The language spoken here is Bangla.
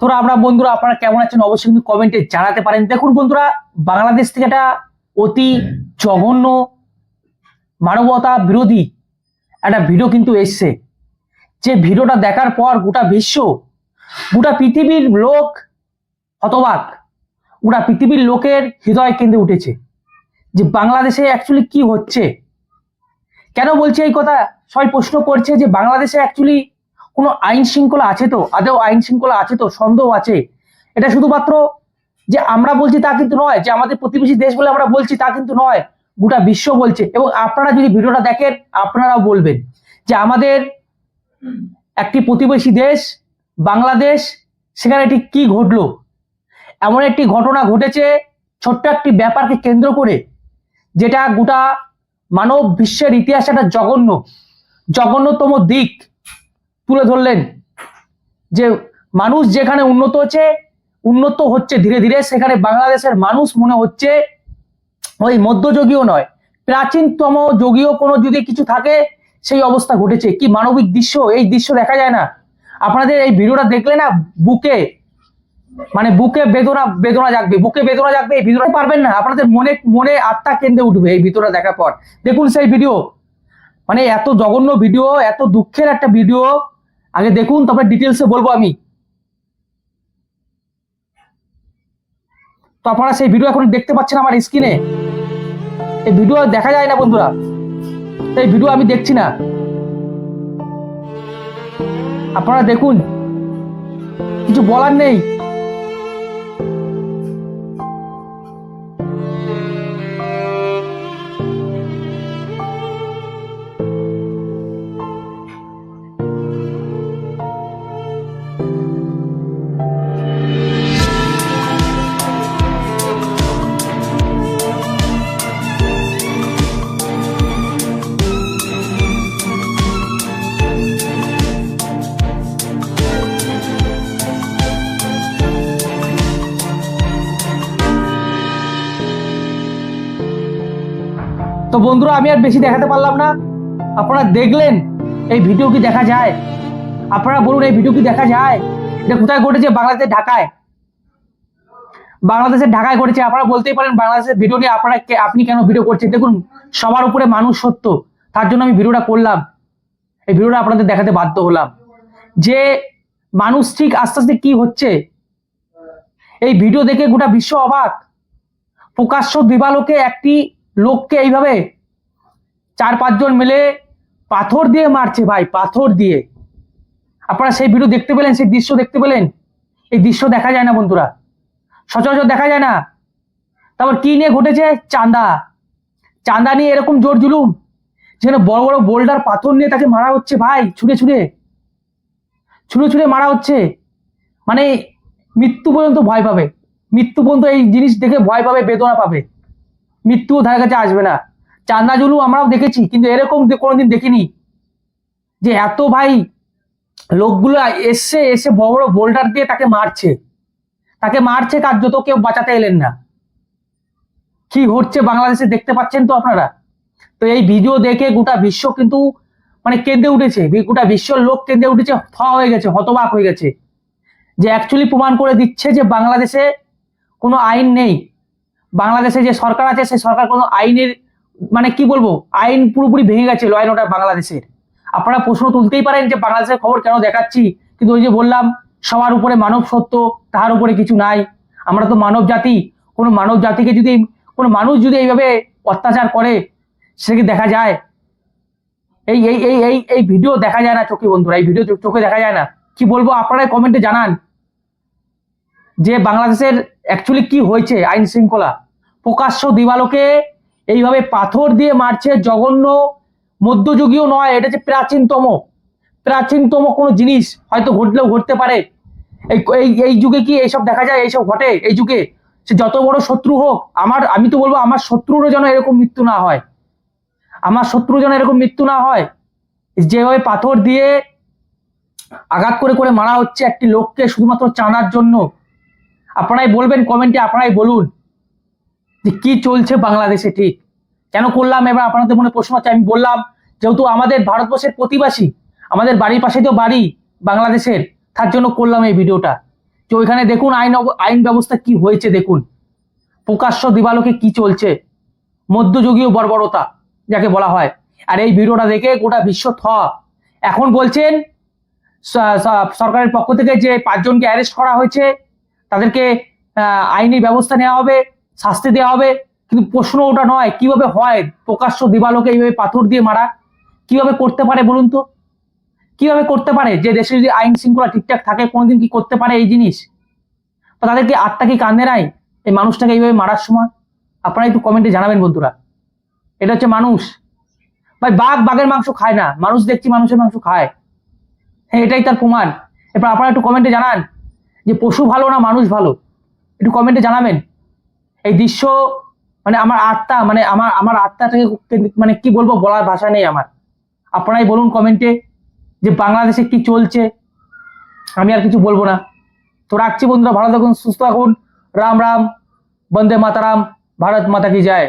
তোরা আমরা বন্ধুরা, আপনারা কেমন আছেন অবশ্যই কিন্তু কমেন্টে জানাতে পারেন। দেখুন বন্ধুরা, বাংলাদেশ থেকে একটা অতি জঘন্য মানবতা বিরোধী একটা ভিডিও কিন্তু এসছে। যে ভিডিওটা দেখার পর গোটা বিশ্ব, গোটা পৃথিবীর লোক হতবাক। গোটা পৃথিবীর লোকের হৃদয় কেন্দ্রে উঠেছে। যে বাংলাদেশে অ্যাকচুয়ালি কি হচ্ছে? কেন বলছে এই কথা? সবাই প্রশ্ন করছে যে বাংলাদেশে অ্যাকচুয়ালি কোনো আইন শৃঙ্খলা আছে তো? আদেও আইন শৃঙ্খলা আছে তো? সন্দেহ আছে? এটা শুধুমাত্র যে আমরা বলছি তা কিন্তু নয়, যে আমাদের প্রতিবেশী দেশ বলে আমরা বলছি তা কিন্তু নয়, গোটা বিশ্ব বলছে। এবং আপনারা যদি ভিডিওটা দেখেন, আপনারাও বলবেন যে আমাদের একটি প্রতিবেশী দেশ, বাংলাদেশ, সেখানে এটি কি ঘটলো? এমন একটি ঘটনা ঘটেছে, ছোট্ট একটি ব্যাপারকে কেন্দ্র করে, যেটা গোটা মানব বিশ্বের ইতিহাসে একটা জঘন্য, জঘন্যতম দিক। তুলে ধরলেন যে মানুষ যেখানে উন্নত হচ্ছে উন্নত হচ্ছে, ধীরে ধীরে সেখানে বাংলাদেশের মানুষ মনে হচ্ছে ওই মধ্যযুগীয় নয়। প্রাচীনতম যুগীয় কোনো যদি কিছু থাকে, সেই অবস্থা ঘটেছে। কি মানবিক দৃশ্য? এই দৃশ্য দেখা যায় না। আপনাদের এই ভিডিওটা দেখলে না বুকে মানে বুকে বেদনা বেদনা জাগবে, বুকে বেদনা জাগবে, এই ভিডিওটা পারবেন না। আপনাদের মনে মনে আত্মা কেন্দ্রে উঠবে এই ভিডিওটা দেখার পর। দেখুন সেই ভিডিও। মানে এত জঘন্য ভিডিও, এত দুঃখের একটা ভিডিও আগে দেখুন, তারপরে ডিটেলসে বলব আমি। তো আপনারা সেই ভিডিও এখন দেখতে পাচ্ছেন আমার স্ক্রিনে এই ভিডিও দেখা যায় না বন্ধুরা। এই ভিডিও আমি দেখছি না। আপনারা দেখুন। কিছু বলার নেই। তো বন্ধুরা, আমি আর বেশি দেখাতে পারলাম না। আপনারা দেখলেন এই ভিডিও কি দেখা যায়? আপনারা বলুন, এই ভিডিও কি দেখা যায়? এটা কোথায় ঘটেছে? বাংলাদেশের ঢাকায়। বাংলাদেশের ঢাকায় ঘটেছে। আপনারা বলতেই পারেন, বাংলাদেশের ভিডিও নিয়ে আপনারা আপনি কেন ভিডিও করছেন? দেখুন, সবার উপরে মানুষ সত্য। তার জন্য আমি ভিডিওটা করলাম। এই ভিডিওটা আপনাদের দেখাতে বাধ্য হলাম। যে মানুষ ঠিক আস্তে আস্তে কি হচ্ছে? এই ভিডিও দেখে গোটা বিশ্ব অবাক। প্রকাশ্য দিবালোকে একটি লোককে এইভাবে চার পাঁচজন মিলে পাথর দিয়ে মারছে ভাই, পাথর দিয়ে। আপনারা সেই ভিডিও দেখতে পেলেন, সেই দৃশ্য দেখতে পেলেন? এই দৃশ্য দেখা যায় না বন্ধুরা। সচরাচর দেখা যায় না। তারপর কি নিয়ে ঘটেছে? চাঁদা। চাঁদা নিয়ে এরকম জোর জুলুম যেখানে বড় বড় বোল্ডার পাথর নিয়ে তাকে মারা হচ্ছে ভাই, ছুঁড়ে ছুঁড়ে। ছুঁড়ে ছুঁড়ে মারা হচ্ছে। মানে মৃত্যু পর্যন্ত ভয় পাবে। মৃত্যু পর্যন্ত এই জিনিস দেখে ভয় পাবে, বেদনা পাবে। মৃত্যুও ধারে কাছে আসবে না। চান্দা জুলু আমরাও দেখেছি, কিন্তু এরকম কোনোদিন দেখিনি। যে এত ভাই লোকগুলো এসছে এসে বড় বড় বোল্ডার দিয়ে তাকে মারছে। তাকে মারছে কার্যত কেউ বাঁচাতে এলেন না। কি হচ্ছে বাংলাদেশে দেখতে পাচ্ছেন তো আপনারা? তো এই ভিডিও দেখে গোটা বিশ্ব কিন্তু মানে কেঁদে উঠেছে। গোটা বিশ্বর লোক কেঁদে উঠেছে ফ হয়ে গেছে, হতবাক হয়ে গেছে। যে অ্যাকচুয়ালি প্রমাণ করে দিচ্ছে যে বাংলাদেশে কোনো আইন নেই। বাংলাদেশে যে সরকার আছে, সেই সরকার কোনো আইনের মানে কি বলব, আইন পুরোপুরি ভেঙে গেছে ল অর্ডার বাংলাদেশের। আপনারা প্রশ্ন তুলতেই পারেন যে বাংলাদেশের খবর কেন দেখাচ্ছি? কিন্তু ওই যে বললাম, সবার উপরে মানব সত্য, তাহার উপরে কিছু নাই। আমরা তো মানব জাতি। কোনো মানব জাতিকে যদি, কোনো মানুষ যদি এইভাবে অত্যাচার করে সেটাকে দেখা যায়? এই এই এই এই এই ভিডিও দেখা যায় না চোখে বন্ধুরা, এই ভিডিও চোখে দেখা যায় না। কি বলব, আপনারাই কমেন্টে জানান যে বাংলাদেশের অ্যাকচুয়ালি কি হয়েছে? আইন শৃঙ্খলা। প্রকাশ্য দিবালোকে এইভাবে পাথর দিয়ে মারছে জঘন্য, মধ্যযুগীয় নয়, এটা হচ্ছে প্রাচীনতম। প্রাচীনতম কোনো জিনিস হয়তো ঘটলেও ঘটতে পারে। এই এই এই যুগে কি এইসব দেখা যায়? এইসব ঘটে এই যুগে? সে যত বড় শত্রু হোক, আমার, আমি তো বলব আমার শত্রুরও যেন এরকম মৃত্যু না হয়। আমার শত্রু যেন এরকম মৃত্যু না হয়। যেভাবে পাথর দিয়ে আঘাত করে করে মারা হচ্ছে একটি লোককে শুধুমাত্র চানার জন্য। আপনারাই বলবেন, কমেন্টে আপনারাই বলুন যে কি চলছে বাংলাদেশে, ঠিক? কেন করলাম? এবার আপনাদের মনে প্রশ্ন আছে, আমি বললাম, যেহেতু আমাদের ভারতবর্ষের প্রতিবাসী, আমাদের বাড়ির পাশে তো বাড়ি বাংলাদেশের, তার জন্য করলাম এই ভিডিওটা। যে ওইখানে দেখুন আইন আইন ব্যবস্থা কি হয়েছে, দেখুন। প্রকাশ্য দিবালোকে কি চলছে? মধ্যযুগীয় বর্বরতা, যাকে বলা হয়। আর এই ভিডিওটা দেখে গোটা বিশ্ব থ। এখন বলছেন সরকারের পক্ষ থেকে যে পাঁচজনকে অ্যারেস্ট করা হয়েছে তাদেরকে আইনি ব্যবস্থা নেওয়া হবে, শাস্তি দেওয়া হবে। কিন্তু প্রশ্ন ওটা নয়, কীভাবে হয়? প্রকাশ্য দিবালোকে এইভাবে পাথর দিয়ে মারা, কীভাবে করতে পারে বলুন তো? কীভাবে করতে পারে? যে দেশে যদি আইন শৃঙ্খলা ঠিকঠাক থাকে, কোনোদিন কি করতে পারে এই জিনিস? তাদেরকে আত্মা কি কান্দে নাই? এই মানুষটাকে এইভাবে মারার সময়? আপনারা একটু কমেন্টে জানাবেন বন্ধুরা। এটা হচ্ছে মানুষ। ভাই, বাঘ বাঘের মাংস খায় না। মানুষ দেখছি মানুষের মাংস খায়। হ্যাঁ এটাই তার প্রমাণ। এরপর আপনারা একটু কমেন্টে জানান। যে পশু ভালো না মানুষ ভালো? একটু কমেন্টে জানাবেন। এই দৃশ্য মানে আমার আত্মা মানে আমার আমার আত্মাটাকে মানে কি বলব, বলার ভাষা নেই আমার। আপনারাই বলুন কমেন্টে যে বাংলাদেশে কি চলছে। আমি আর কিছু বলব না। তো রাখছি বন্ধুরা, ভালো থাকুন, সুস্থ থাকুন। রাম রাম, বন্দে মাতারাম, ভারত মাতা কি যায়